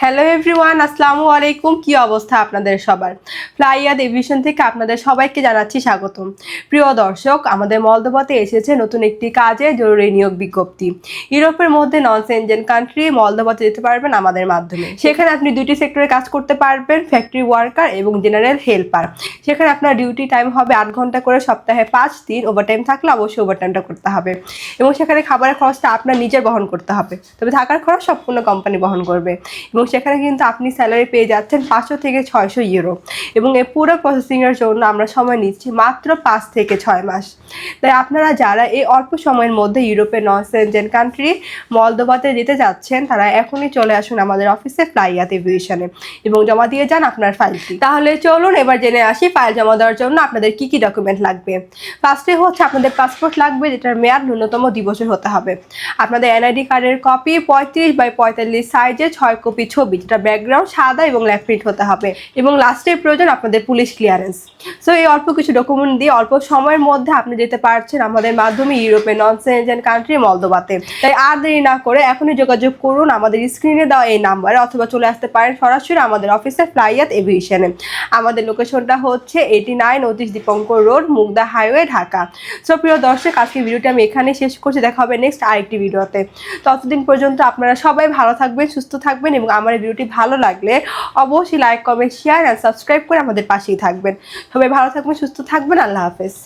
Hello everyone আসসালামু আলাইকুম। কি অবস্থা আপনাদের সবার? ফ্লাইয়াদ এভিশন থেকে আপনাদের সবাইকে জানাচ্ছি স্বাগতম। প্রিয় দর্শক, আমাদের মলদোবাতে এসেছে নতুন একটি কাজে জরুরি নিয়োগ বিজ্ঞপ্তি। ইউরোপের মধ্যে নন সেনজেন কান্ট্রি মলদোবাতে যেতে পারবেন আমাদের মাধ্যমে। সেখানে আপনি দুটি সেক্টরে কাজ করতে পারবেন ফ্যাক্টরি ওয়ার্কার এবং জেনারেল হেল্পার সেখানে আপনার ডিউটি টাইম হবে আট ঘণ্টা করে সপ্তাহে পাঁচ দিন। ওভারটাইম থাকলে অবশ্যই ওভারটাইমটা করতে হবে। এবং সেখানে খাবারের খরচটা আপনার নিজের বহন করতে হবে। তবে থাকার খরচ সম্পূর্ণ কোম্পানি বহন করবে। এবং সেখানে কিন্তু আপনি স্যালারি পেয়ে যাচ্ছেন পাঁচশো থেকে ছয়শো ইউরো এবং এই পুরো প্রসেসিংয়ের জন্য আমরা সময় নিচ্ছি মাত্র পাঁচ থেকে ছয় মাস। তাই আপনারা যারা এই অল্প সময়ের মধ্যে ইউরোপের নন সেনজেন কান্ট্রি মলদোবাতে যেতে যাচ্ছেন তারা এখনই চলে আসুন আমাদের অফিসে ফ্লাইয়াত এভিয়েশনে এবং জমা দিয়ে যান আপনার ফাইলটি তাহলে চলুন এবার জেনে আসি ফাইল জমা দেওয়ার জন্য আপনাদের কি কি ডকুমেন্ট লাগবে। ফার্স্টে হচ্ছে আপনাদের পাসপোর্ট লাগবে, যেটার মেয়াদ ন্যূনতম দুই বছর হতে হবে। আপনাদের এনআইডি কার্ডের কপি পঁয়ত্রিশ বাই পঁয়তাল্লিশ সাইজে ছয় কপি ছবি, যেটা ব্যাকগ্রাউন্ড সাদা এবং ল্যাপ প্রিন্ট হতে হবে। এবং লাস্টে প্রয়োজন আপনাদের পুলিশ ক্লিয়ারেন্স সো এই অল্প কিছু ডকুমেন্ট দিয়ে অল্প সময়ের মধ্যে আপনি যেতে পারছেন আমাদের মাধ্যমে ইউরোপে নন সেনজেন কান্ট্রি মলদোবাতে তাই আর দেরি না করে এখনই যোগাযোগ করুন আমাদের স্ক্রিনে দেওয়া এই নাম্বারে অথবা চলে আসতে পারেন সরাসরি আমাদের অফিসে ফ্লাইয়াত এভিয়েশনে আমাদের লোকেশনটা হচ্ছে eighty nine Atish Dipankar road, Mugda highway Dhaka. So প্রিয় দর্শক আজকে ভিডিওটি আমি এখানে শেষ করছি। দেখা হবে নেক্সট আরেকটি ভিডিওতে। ততদিন পর্যন্ত আপনারা সবাই ভালো থাকবেন, সুস্থ থাকবেন এবং আমার এই ভিডিওটি ভালো লাগলে অবশ্যই লাইক কমেন্ট শেয়ার আর সাবস্ক্রাইব করে আমাদের পাশেই থাকবেন। সবাই ভালো থাকবেন, সুস্থ থাকবেন, আল্লাহ হাফেজ।